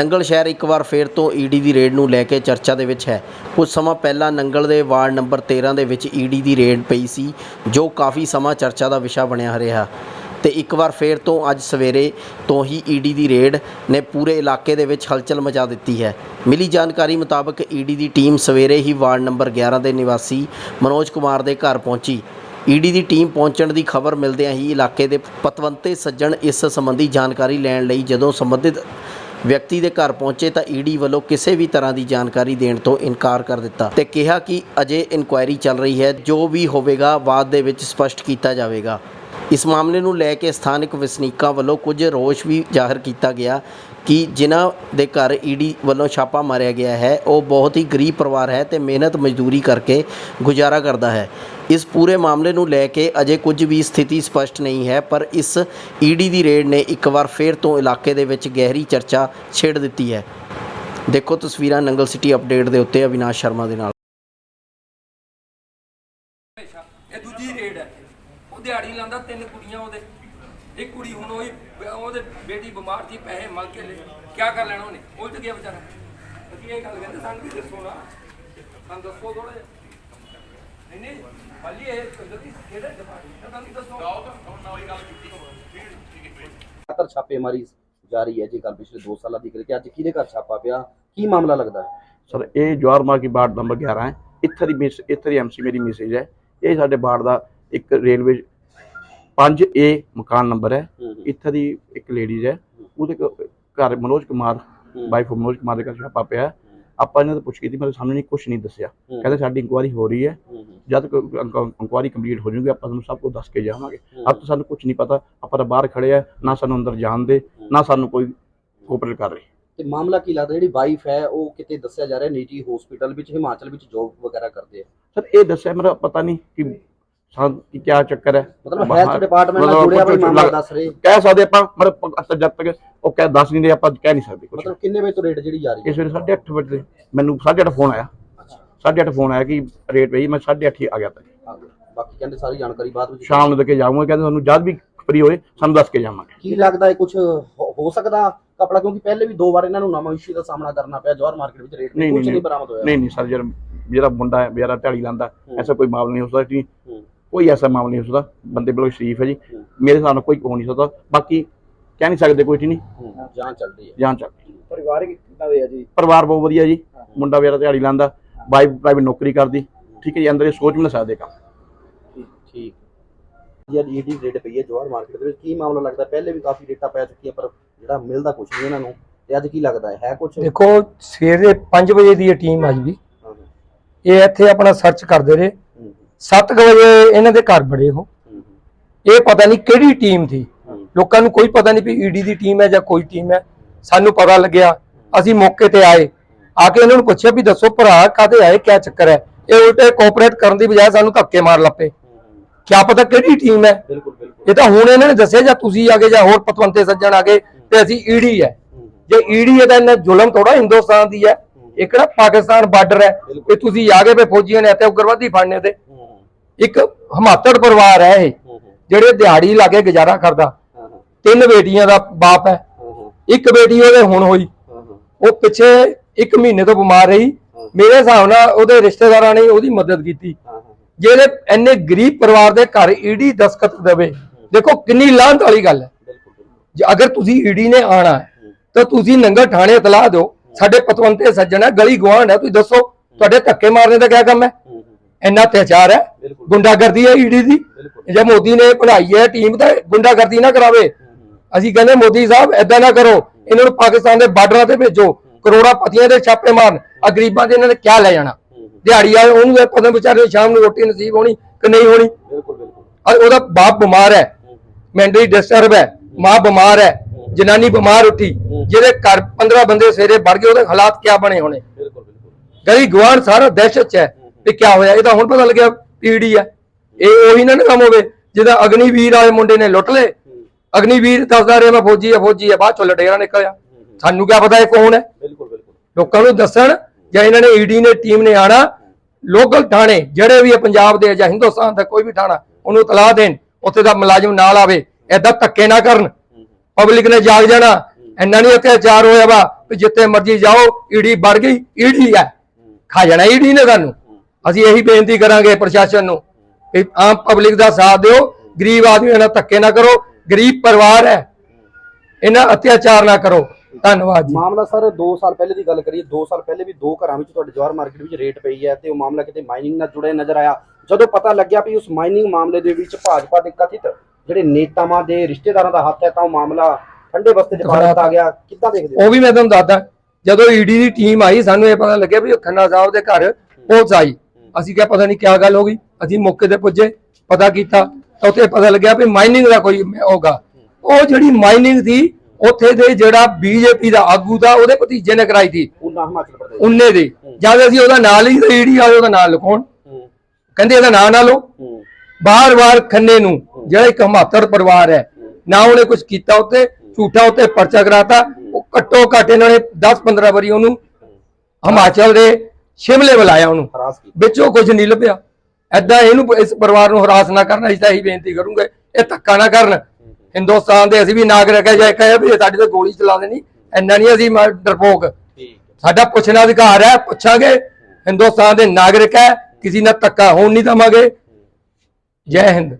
ਨੰਗਲ ਸ਼ਹਿਰ ਇੱਕ ਵਾਰ ਫੇਰ ਤੋਂ ਈਡੀ ਦੀ ਰੇਡ ਨੂੰ ਲੈ ਕੇ ਚਰਚਾ ਦੇ ਵਿੱਚ ਹੈ। ਕੁਝ ਸਮਾਂ ਪਹਿਲਾਂ ਨੰਗਲ ਦੇ ਵਾਰਡ ਨੰਬਰ 13 ਦੇ ਵਿੱਚ ਈਡੀ ਦੀ ਰੇਡ ਪਈ ਸੀ, ਜੋ ਕਾਫੀ ਸਮਾਂ ਚਰਚਾ ਦਾ ਵਿਸ਼ਾ ਬਣਿਆ ਰਿਹਾ। ਤੇ ਇੱਕ ਵਾਰ ਫੇਰ ਤੋਂ ਅੱਜ ਸਵੇਰੇ ਤੋਂ ਹੀ ਈਡੀ ਦੀ ਰੇਡ ਨੇ ਪੂਰੇ ਇਲਾਕੇ ਦੇ ਵਿੱਚ ਹਲਚਲ ਮਚਾ ਦਿੱਤੀ ਹੈ। ਮਿਲੀ ਜਾਣਕਾਰੀ ਮੁਤਾਬਕ ਈਡੀ ਦੀ ਟੀਮ ਸਵੇਰੇ ਹੀ ਵਾਰਡ ਨੰਬਰ 11 ਦੇ ਨਿਵਾਸੀ ਮਨੋਜ ਕੁਮਾਰ ਦੇ ਘਰ ਪਹੁੰਚੀ। ਈਡੀ ਦੀ ਟੀਮ ਪਹੁੰਚਣ ਦੀ ਖਬਰ ਮਿਲਦਿਆਂ ਹੀ ਇਲਾਕੇ ਦੇ ਪਤਵੰਤੇ ਸੱਜਣ ਇਸ ਸੰਬੰਧੀ ਜਾਣਕਾਰੀ ਲੈਣ ਲਈ ਜਦੋਂ ਸੰਬੰਧਿਤ ਵਿਅਕਤੀ ਦੇ ਘਰ ਪਹੁੰਚੇ ਤਾਂ ਈਡੀ ਵੱਲੋਂ ਕਿਸੇ ਵੀ ਤਰ੍ਹਾਂ ਦੀ ਜਾਣਕਾਰੀ ਦੇਣ ਤੋਂ ਇਨਕਾਰ ਕਰ ਦਿੱਤਾ ਤੇ ਕਿਹਾ ਕਿ ਅਜੇ ਇਨਕੁਆਇਰੀ ਚੱਲ ਰਹੀ ਹੈ, ਜੋ ਵੀ ਹੋਵੇਗਾ ਬਾਅਦ ਦੇ ਵਿੱਚ ਸਪਸ਼ਟ ਕੀਤਾ ਜਾਵੇਗਾ। ਇਸ ਮਾਮਲੇ ਨੂੰ ਲੈ ਕੇ ਸਥਾਨਕ ਵਸਨੀਕਾਂ ਵੱਲੋਂ ਕੁਝ ਰੋਸ਼ ਵੀ ਜ਼ਾਹਰ ਕੀਤਾ ਗਿਆ ਕਿ ਜਿਨ੍ਹਾਂ ਦੇ ਘਰ ਈਡੀ ਵੱਲੋਂ ਛਾਪਾ ਮਾਰਿਆ ਗਿਆ ਹੈ, ਉਹ ਬਹੁਤ ਹੀ ਗਰੀਬ ਪਰਿਵਾਰ ਹੈ ਤੇ ਮਿਹਨਤ ਮਜ਼ਦੂਰੀ ਕਰਕੇ ਗੁਜ਼ਾਰਾ ਕਰਦਾ ਹੈ। ਇਸ ਪੂਰੇ ਮਾਮਲੇ ਨੂੰ ਲੈ ਕੇ ਅਜੇ ਕੁਝ ਵੀ ਸਥਿਤੀ ਸਪਸ਼ਟ ਨਹੀਂ ਹੈ, ਪਰ ਇਸ ਈਡੀ ਦੀ ਰੇਡ ਨੇ ਇੱਕ ਵਾਰ ਫੇਰ ਤੋਂ ਇਲਾਕੇ ਦੇ ਵਿੱਚ ਗਹਿਰੀ ਚਰਚਾ ਛੇੜ ਦਿੱਤੀ ਹੈ। ਦੇਖੋ ਤਸਵੀਰਾਂ ਨੰਗਲ ਸਿਟੀ ਅਪਡੇਟ ਦੇ ਉੱਤੇ ਅਵਿਨਾਸ਼ ਸ਼ਰਮਾ ਦੇ ਨਾਲ ਹਮੇਸ਼ਾ ਇਹ ਦੂਜੀ ਰੇਡ ਹੈ ਲਾਂਦਾ ਤਿੰਨ ਕੁੜੀਆਂ ਉਹਦੇ। ਇੱਕ ਕੁੜੀ ਹੁਣ ਉਹੀ ਉਹਦੇ ਬੇਟੀ ਬਿਮਾਰ ਸੀ ਪੈਸੇ ਮੰਗ ਕੇ ਲੈ ਕੀ ਕਰ ਲੈਣਾ ਉਹਨੇ? ਉਲਟ ਗਿਆ ਵਿਚਾਰਾ। ਅਸੀਂ ਇਹ ਗੱਲ ਕਹਿੰਦੇ ਸਾਨੂੰ ਵੀ ਦੱਸੋ ਨਾ। ਸਾਨੂੰ ਦੱਸੋ ਥੋੜਾ ਜਿਹਾ। ਨਹੀਂ ਨਹੀਂ ਹਾਲੀ ਇਹ ਜਲਦੀ ਕਿਹੜੇ ਡਿਪਾਰਟਮੈਂਟ ਦਾ ਨਹੀਂ ਦੱਸੋ। ਲਗਾਤਾਰ ਛਾਪੇਮਾਰੀ ਜਾਰੀ ਹੈ ਜੇ ਗੱਲ ਪਿਛਲੇ 2 ਸਾਲਾਂ ਦੀ ਕਰੀਏ ਕਿ ਅੱਜ ਕਿਹਦੇ ਘਰ ਛਾਪਾ ਪਿਆ? ਕੀ ਮਾਮਲਾ ਲੱਗਦਾ? ਹੈ ਸਰ ਇਹ ਜਵਾਰ ਮਾਰਕੀ ਬਾੜ ਨੰਬਰ 11 ਹੈ। ਇੱਥੇ ਦੀ ਮਿਸ ਇੱਥੇ ਦੀ ਐਮਸੀ ਮੇਰੀ ਮੈਸੇਜ ਹੈ। ਇਹ ਸਾਡੇ ਬਾੜ ਦਾ ਇੱਕ ਰੇਲਵੇ 5A ਮਕਾਨ ਨੰਬਰ ਹੈ। ਇੱਥੇ ਦੀ ਇੱਕ ਲੇਡੀਜ਼ ਹੈ। ਉਹਦੇ ਘ- ਘਰ ਮਨੋਜ ਕੁਮਾਰ। ਵਾਈਫ ਮਨੋਜ ਕੁਮਾਰ ਦੇ ਘਰ ਛਾਪਾ ਪਿਆ ਹੈ। ਆਪਾਂ ਇਹਨਾਂ ਤੋਂ ਪੁੱਛ ਕੀਤੀ ਪਰ ਸਾਨੂੰ ਨਹੀਂ ਕੁਝ ਨਹੀਂ ਦੱਸਿਆ। ਕਹਿੰਦੇ ਸਾਡੀ ਇਨਕੁਆਇਰੀ ਹੋ ਰਹੀ ਹੈ। ਜਦ ਇਨਕੁਆਇਰੀ ਕੰਪਲੀਟ ਹੋ ਜੂਗੀ ਆਪਾਂ ਤੁਹਾਨੂੰ ਸਭ ਕੁਝ ਦੱਸ ਕੇ ਜਾਵਾਂਗੇ। ਅਬ ਤਾਂ ਸਾਨੂੰ ਕੁਝ ਨਹੀਂ ਪਤਾ। ਆਪਾਂ ਤਾਂ ਬਾਹਰ ਖੜੇ ਆ ਨਾ ਸਾਨੂੰ ਅੰਦਰ ਜਾਣ ਦੇ ਨਾ ਸਾਨੂੰ ਕੋਈ ਕੋਆਪਰੇਟ ਕਰ ਰਹੀ। ਤੇ ਮਾਮਲਾ ਕੀ ਲੱਗਦਾ ਜਿਹੜੀ ਵਾਈਫ ਹੈ ਉਹ ਕਿਤੇ ਦੱਸਿਆ ਜਾ ਰਿਹਾ ਨਿੱਜੀ ਹਸਪੀਟਲ ਵਿੱਚ ਹਿਮਾਚਲ ਵਿੱਚ ਜੌਬ ਵਗੈਰਾ ਕਰਦੇ ਆ? ਸਰ ਇਹ ਦੱਸਿਆ ਮੇਰਾ ਪਤਾ ਨਹੀਂ ਕਿ ਸਾਨੂੰ ਕੀ ਕਿਆ ਚੱਕਰ ਹੈ? ਮਤਲਬ ਹੈਲਥ ਡਿਪਾਰਟਮੈਂਟ ਨਾਲ ਜੁੜਿਆ ਕੁਛ ਮਾਮਲਾ ਦੱਸ ਰਹੇ? ਕਹਿ ਸਕਦੇ ਆਪਾਂ ਅੱਛਾ ਜਦ ਤੱਕ ਉਹ ਕਹਿ ਦੱਸ ਨਹੀਂ ਦੇ ਆਪਾਂ ਕਹਿ ਨਹੀਂ ਸਕਦੇ ਕੁਝ ਮਤਲਬ ਕਿੰਨੇ ਵਜੇ ਤੋਂ ਰੇਟ ਜਿਹੜੀ ਜਾਰੀ ਹੈ? ਇਸ ਵੇਲੇ 8:30 ਵਜੇ ਮੈਨੂੰ 8:30 ਫੋਨ ਆਇਆ। 8:30 ਫੋਨ ਆਇਆ ਕਿ ਰੇਟ ਪਈ ਮੈਂ 8:30 ਹੀ ਆ ਗਿਆ ਤਾਂ। ਬਾਕੀ ਕਹਿੰਦੇ ਸਾਰੀ ਜਾਣਕਾਰੀ ਬਾਅਦ ਵਿੱਚ ਸ਼ਾਮ ਨੂੰ ਦੇ ਕੇ ਜਾਊਂਗਾ ਕਹਿੰਦੇ ਤੁਹਾਨੂੰ ਜਦ ਵੀ ਫਰੀ ਹੋਏ ਸਾਨੂੰ ਦੱਸ ਕੇ ਜਾਵਾਂਗੇ। ਕੀ ਲੱਗਦਾ ਹੈ ਕੁਝ ਹੋ ਸਕਦਾ ਕਪੜਾ? ਕਿਉਂਕਿ ਪਹਿਲੇ ਵੀ ਦੋ ਵਾਰ ਇਹਨਾਂ ਨੂੰ ਨਵਾਂ ਇਸ਼ੂ ਦਾ ਸਾਹਮਣਾ ਕਰਨਾ ਪਿਆ ਜਵਾਹਰ ਮਾਰਕੀਟ ਵਿੱਚ ਰੇਟ ਨਹੀਂ, ਕੁਝ ਨਹੀਂ, ਬਰਾਮਦ ਹੋਇਆ। ਨਹੀਂ ਨਹੀਂ ਸਰ ਜਿਹੜਾ ਮੁੰਡਾ ਹੈ ਮੇਰਾ ਢਾਲੀ ਲਾਂਦਾ। ਐਸਾ ਕੋਈ ਮਾਮਲਾ ਨਹੀਂ ਹੋ ਸਕਦਾ ਜੀ। ਕੋਈ ਐਸਾ ਮਾਮਲਾ ਨਹੀਂ ਹੋ ਸਕਦਾ ਬੰਦੇ ਬਿਲਕੁਲ ਸ਼ਰੀਫ ਹੈ ਜੀ। ਮੇਰੇ ਹਿਸਾਬ ਨਾਲ ਕੋਈ ਹੋ ਨਹੀਂ ਸਕਦਾ ਬਾਕੀ ਕਹਿ ਨਹੀਂ ਸਕਦੇ ਕੋਈ ਨਹੀਂ। ਹੂੰ, ਜਾਂਚ ਚੱਲ ਰਹੀ ਹੈ। ਜਾਨ ਚੱਕ ਪਰਿਵਾਰਕ ਕਿੰਨਾ ਦੇ ਆ ਜੀ? ਪਰਿਵਾਰ ਬਹੁਤ ਵਧੀਆ ਜੀ ਮੁੰਡਾ ਮੇਰਾ ਦਿਹਾੜੀ ਲਾਂਦਾ ਵਾਈਫ ਪ੍ਰਾਈਵੇਟ ਨੌਕਰੀ ਕਰਦੀ ਠੀਕ ਹੈ ਜੀ ਅੰਦਰ ਇਹ ਸੋਚ ਵੀ ਨਾ ਸਕਦੇ ਕੰਮ ਠੀਕ। ਈਡੀ ਰੇਟ ਪਈ ਹੈ ਜਵਾਹਰ ਮਾਰਕੀਟ ਦੇ ਵਿੱਚ ਕੀ ਮਾਮਲਾ ਲੱਗਦਾ? ਪਹਿਲੇ ਵੀ ਕਾਫੀ ਰੇਟਾਂ ਪੈ ਚੁੱਕੀਆਂ ਪਰ ਜਿਹੜਾ ਮਿਲਦਾ ਕੁਝ ਨਹੀਂ ਇਹਨਾਂ ਨੂੰ। ਤੇ ਅੱਜ ਕੀ ਲੱਗਦਾ ਹੈ? ਹੈ ਕੁਝ ਦੇਖੋ ਸਵੇਰੇ 5 ਵਜੇ ਦੀ ਇਹ ਟੀਮ ਅੱਜ ਵੀ ਇਹ ਇੱਥੇ ਆਪਣਾ ਸਰਚ ਕਰਦੇ ਰਹੇ। 7 ਵਜੇ ਇਹਨਾਂ ਦੇ ਘਰ ਬੜੇ ਹੋ ਇਹ ਪਤਾ ਨਹੀਂ ਕਿਹੜੀ ਟੀਮ ਸੀ। ਲੋਕਾਂ ਨੂੰ ਕੋਈ ਪਤਾ ਨਹੀਂ ਵੀ ਈਡੀ ਦੀ ਟੀਮ ਹੈ ਜਾਂ ਕੋਈ ਟੀਮ ਹੈ। ਸਾਨੂੰ ਪਤਾ ਲੱਗਿਆ। ਅਸੀਂ ਮੌਕੇ ਤੇ ਆਏ। ਆ ਕੇ ਇਹਨਾਂ ਨੂੰ ਪੁੱਛਿਆ ਵੀ ਦੱਸੋ ਭਰਾ ਕਾਦੇ ਆਏ ਕੀ ਚੱਕਰ ਹੈ? ਇਹ ਉਲਟੇ ਕੋਆਪਰੇਟ ਕਰਨ ਦੀ ਬਜਾਏ ਸਾਨੂੰ ਧੱਕੇ ਮਾਰ ਲੱਪੇ ਕਿਆ ਪਤਾ ਕਿਹੜੀ ਟੀਮ ਹੈ? ਇਹ ਤਾਂ ਹੁਣ ਇਹਨਾਂ ਨੇ ਦੱਸਿਆ ਜਾਂ ਤੁਸੀਂ ਆ ਗਏ ਜਾਂ ਹੋਰ ਪਤਵੰਤੇ ਸੱਜਣ ਆ ਗਏ ਤੇ ਅਸੀਂ ਈਡੀ ਹੈ। ਜੇ ਈਡੀ ਹੈ ਤਾਂ ਇਹਨਾਂ ਜ਼ੁਲਮ ਥੋੜਾ ਹਿੰਦੁਸਤਾਨ ਦੀ ਹੈ। ਇਹ ਕਿਹੜਾ ਪਾਕਿਸਤਾਨ ਬਾਰਡਰ ਹੈ? ਇਹ ਤੁਸੀਂ ਆ ਗਏ ਵੇ ਫੌਜੀਆਂ ਨੇ ਤੇ ਉਗਰਵਾਦੀ ਫੜਨੇ ਤੇ। ਇੱਕ ਹਮਾਤੜ ਪਰਿਵਾਰ ਹੈ ਇਹ ਜਿਹੜੇ ਦਿਹਾੜੀ ਲਾ ਕੇ ਗੁਜ਼ਾਰਾ ਕਰਦਾ। ਤਿੰਨ ਬੇਟੀਆਂ ਦਾ ਬਾਪ ਹੈ। ਇੱਕ ਬੇਟੀ ਉਹਦੇ ਹੁਣ ਹੋਈ। ਉਹ ਪਿੱਛੇ ਇੱਕ ਮਹੀਨੇ ਤੋਂ ਬਿਮਾਰ ਰਹੀ। ਮੇਰੇ ਹਿਸਾਬ ਨਾਲ ਉਹਦੇ ਰਿਸ਼ਤੇਦਾਰਾਂ ਨੇ ਉਹਦੀ ਮਦਦ ਕੀਤੀ। ਜਿਹੜੇ ਇੰਨੇ ਗਰੀਬ ਪਰਿਵਾਰ ਦੇ ਘਰ ਈਡੀ ਦਸਖਤ ਦੇਵੇ ਦੇਖੋ ਕਿੰਨੀ ਲਾਹਨਤ ਵਾਲੀ ਗੱਲ ਹੈ। ਜੇ ਅਗਰ ਤੁਸੀਂ ਈਡੀ ਨੇ ਆਣਾ ਤਾਂ ਤੁਸੀਂ ਨੰਗਲ ਥਾਣੇ ਇਤਲਾਹ ਦਿਓ। ਸਾਡੇ ਪਤਵੰਤੇ ਸੱਜਣ ਹੈ ਗਲੀ ਗਵਾਂਢ ਹੈ ਤੁਸੀਂ ਦੱਸੋ ਤੁਹਾਡੇ ਧੱਕੇ ਮਾਰਨੇ ਦਾ ਕੀ ਕੰਮ ਹੈ। ਇੰਨਾ ਅਤਿਆਚਾਰ ਹੈ। ਗੁੰਡਾਗਰਦੀ ਹੈ ਈਡੀ ਦੀ। ਜੇ ਮੋਦੀ ਨੇ ਬਣਾਈ ਹੈ ਟੀਮ ਤਾਂ ਗੁੰਡਾਗਰਦੀ ਨਾ ਕਰਾਵੇ। ਅਸੀਂ ਕਹਿੰਦੇ ਮੋਦੀ ਸਾਹਿਬ ਐਦਾਂ ਨਾ ਕਰੋ। ਇਹਨਾਂ ਨੂੰ ਪਾਕਿਸਤਾਨ ਦੇ ਬਾਰਡਰਾਂ ਤੇ ਭੇਜੋ। ਕਰੋੜਾਂ ਪਤੀਆਂ ਦੇ ਛਾਪੇ ਮਾਰਨ। ਆ ਗਰੀਬਾਂ ਦੇ ਇਹਨਾਂ ਨੇ ਕੀ ਲੈ ਜਾਣਾ? ਦਿਹਾੜੀ ਵਾਲੇ ਉਹਨੂੰ ਇਹ ਪਤਾ ਵਿਚਾਰੇ ਸ਼ਾਮ ਨੂੰ ਰੋਟੀ ਨਸੀਬ ਹੋਣੀ ਕਿ ਨਹੀਂ ਹੋਣੀ। ਬਿਲਕੁਲ ਬਿਲਕੁਲ। ਉਹਦਾ ਬਾਪ ਬਿਮਾਰ ਹੈ। ਮੈਂਟਲੀ ਡਿਸਟਰਬ ਹੈ। ਮਾਂ ਬਿਮਾਰ ਹੈ। ਜਨਾਨੀ ਬਿਮਾਰ ਉੱਠੀ। ਜਿਹਦੇ ਘਰ 15 ਬੰਦੇ ਸਵੇਰੇ ਵੜ ਗਏ ਉਹਦੇ ਹਾਲਾਤ ਕੀ ਬਣੇ ਹੋਣੇ? ਬਿਲਕੁਲ ਬਿਲਕੁਲ। ਗਲੀ ਗਵਾਂਢ ਸਾਰਾ ਦਹਿਸ਼ਤ ਚ ਹੈ। ਵੀ ਕੀ ਹੋਇਆ? ਇਹ ਤਾਂ ਹੁਣ ਪਤਾ ਲੱਗਿਆ ਪੀੜੀ ਹੈ ਇਹ ਉਹੀ ਨਾ ਨਾ ਕੰਮ ਹੋਵੇ ਜਿਹਦਾ ਅਗਨੀਵੀਰ ਵਾਲੇ ਮੁੰਡੇ ਨੇ ਲੁੱਟ ਲਏ। ਅਗਨੀਵੀਰ ਦੱਸਦਾ ਰਿਹਾ ਮੈਂ ਫੌਜੀ ਆ ਫੌਜੀ ਆ ਬਾਅਦ ਚੋਂ ਲਟੇਰਾ ਨਿਕਲਿਆ। ਸਾਨੂੰ ਕੀ ਪਤਾ ਇਹ ਕੌਣ ਹੈ? ਬਿਲਕੁਲ ਬਿਲਕੁਲ। ਲੋਕਾਂ ਨੂੰ ਦੱਸਣ ਜਾਂ ਇਹਨਾਂ ਨੇ ਈਡੀ ਨੇ ਟੀਮ ਨੇ ਆਣਾ ਲੋਕਲ ਥਾਣੇ ਜਿਹੜੇ ਵੀ ਪੰਜਾਬ ਦੇ ਜਾਂ ਹਿੰਦੁਸਤਾਨ ਦਾ ਕੋਈ ਵੀ ਥਾਣਾ ਉਹਨੂੰ ਤਲਾਹ ਦੇਣ ਉੱਥੇ ਦਾ ਮੁਲਾਜ਼ਮ ਨਾਲ ਆਵੇ। ਐਦਾਂ ਧੱਕੇ ਨਾ ਕਰਨ। ਪਬਲਿਕ ਨੇ ਜਾਗ ਜਾਣਾ। ਇੰਨਾ ਨਹੀਂ ਅਤਿਆਚਾਰ ਹੋਇਆ ਵਾ ਜਿੱਥੇ ਮਰਜ਼ੀ ਜਾਓ ਈਡੀ ਵੜ ਗਈ ਈਡੀ ਹੈ। ਖਾ ਜਾਣਾ ਈਡੀ ਨੇ ਸਾਨੂੰ ਅਸੀਂ ਇਹੀ ਬੇਨਤੀ ਕਰਾਂਗੇ ਪ੍ਰਸ਼ਾਸਨ ਨੂੰ ਕਿ ਆਮ ਪਬਲਿਕ ਦਾ ਸਾਥ ਦਿਓ ਗਰੀਬ ਆਦਮੀਆਂ ਨਾਲ ਧੱਕੇ ਨਾ ਕਰੋ ਗਰੀਬ ਪਰਿਵਾਰ ਹੈ। ਇਹਨਾਂ ਅਤਿਆਚਾਰ ਨਾ ਕਰੋ। ਧੰਨਵਾਦ ਜੀ। ਮਾਮਲਾ ਸਰ 2 ਸਾਲ ਪਹਿਲੇ ਦੀ ਗੱਲ ਕਰੀਏ 2 ਸਾਲ ਪਹਿਲੇ ਵੀ ਦੋ ਘਰਾਂ ਵਿੱਚ ਤੁਹਾਡੇ ਜਵਾਹਰ ਮਾਰਕੀਟ ਵਿੱਚ ਰੇਟ ਪਈ ਹੈ ਤੇ ਉਹ ਮਾਮਲਾ ਕਿਤੇ ਮਾਈਨਿੰਗ ਨਾਲ ਜੁੜਿਆ ਨਜ਼ਰ ਆਇਆ। ਜਦੋਂ ਪਤਾ ਲੱਗਿਆ ਵੀ ਉਸ ਮਾਈਨਿੰਗ ਮਾਮਲੇ ਦੇ ਵਿੱਚ ਭਾਜਪਾ ਦੇ ਕਥਿਤ ਜਿਹੜੇ ਨੇਤਾਵਾਂ ਦੇ ਰਿਸ਼ਤੇਦਾਰਾਂ ਦਾ ਹੱਥ ਹੈ ਤਾਂ ਉਹ ਮਾਮਲਾ ਠੰਡੇ ਬਸਤੇ 'ਚ ਪਾ ਦਿੱਤਾ ਗਿਆ। ਕਿੱਦਾਂ ਦੇਖਦੇ ਹੋ? ਉਹ ਵੀ ਮੈਂ ਤੁਹਾਨੂੰ ਦੱਸਦਾ। ਜਦੋਂ ਈਡੀ ਦੀ ਟੀਮ ਆਈ ਸਾਨੂੰ ਇਹ ਪਤਾ ਲੱਗਿਆ ਵੀ ਖੰਨਾ ਸਾਹਿਬ ਦੇ ਘਰ ਪਹੁੰਚ ਆਈ। ਅਸੀਂ ਕਿਹਾ ਪਤਾ ਨਹੀਂ ਕੀ ਗੱਲ ਹੋ ਗਈ ਅਸੀਂ ਮੌਕੇ ਤੇ ਪੁੱਜੇ ਪਤਾ ਕੀਤਾ ਤਾਂ ਉੱਥੇ ਪਤਾ ਲੱਗਿਆ ਵੀ ਮਾਈਨਿੰਗ ਦਾ ਕੋਈ ਹੋਗਾ ਉਹ ਜਿਹੜੀ ਮਾਈਨਿੰਗ ਸੀ ਉੱਥੇ ਦੇ ਜਿਹੜਾ ਬੀਜੇਪੀ ਦਾ ਆਗੂ ਦਾ ਉਹਦੇ ਭਤੀਜੇ ਨੇ ਕਰਾਈ ਸੀ। ਉਹਨਾਂ ਦੇ। ਜਦ ਅਸੀਂ ਉਹਦਾ ਨਾਂ ਲਈ ਤਾਂ ਈਡੀ ਵਾਲੇ ਉਹਦਾ ਨਾਂ ਲਿਖਾਉਣ ਹੂੰ। ਕਹਿੰਦੇ ਇਹਦਾ ਨਾਂ ਨਾ ਲਓ। ਹੂੰ। ਬਾਰ-ਬਾਰ ਖੰਨੇ ਨੂੰ ਜਿਹੜਾ ਇੱਕ ਹਮਾਤਰ ਪਰਿਵਾਰ ਹੈ ਨਾ ਉਹਨੇ ਕੁਝ ਕੀਤਾ ਉੱਤੇ ਝੂਠਾ ਉੱਤੇ ਪਰਚਾ ਕਰਾਤਾ। ਉਹ ਘੱਟੋ ਘੱਟ ਇਹਨਾਂ ਨੇ 10-15 ਵਾਰੀ ਉਹਨੂੰ ਹਿਮਾਚਲ ਦੇ ਸ਼ਿਮਲੇ ਬੁਲਾਇਆ ਉਹਨੂੰ। ਹਰਾਸ ਕੀਤਾ। ਵਿੱਚੋਂ ਕੁਝ ਨਹੀਂ ਲੱਭਿਆ। ਐਦਾਂ ਇਹਨੂੰ ਇਸ ਪਰਿਵਾਰ ਨੂੰ ਹਰਾਸ ਨਾ ਕਰਨਾ ਅਸੀਂ ਤਾਂ ਇਹੀ ਬੇਨਤੀ ਕਰੂੰਗੇ ਇਹ ਧੱਕਾ ਨਾ ਕਰਨ। ਹਿੰਦੁਸਤਾਨ ਦੇ ਅਸੀਂ ਵੀ ਨਾਗਰਿਕ ਹੈ ਜੇ ਕਹੇ ਵੀ ਸਾਡੀ ਤੇ ਗੋਲੀ ਚਲਾ ਦੇਣੀ ਇੰਨਾ ਨਹੀਂ ਅਸੀਂ ਡਰਪੋਕ। ਸਾਡਾ ਪੁੱਛਣਾ ਅਧਿਕਾਰ ਹੈ ਪੁੱਛਾਂਗੇ। ਹਿੰਦੁਸਤਾਨ ਦੇ ਨਾਗਰਿਕ ਹੈ ਕਿਸੇ ਨਾਲ ਧੱਕਾ ਹੋਣ ਨਹੀਂ ਦਵਾਂਗੇ। ਜੈ ਹਿੰਦ।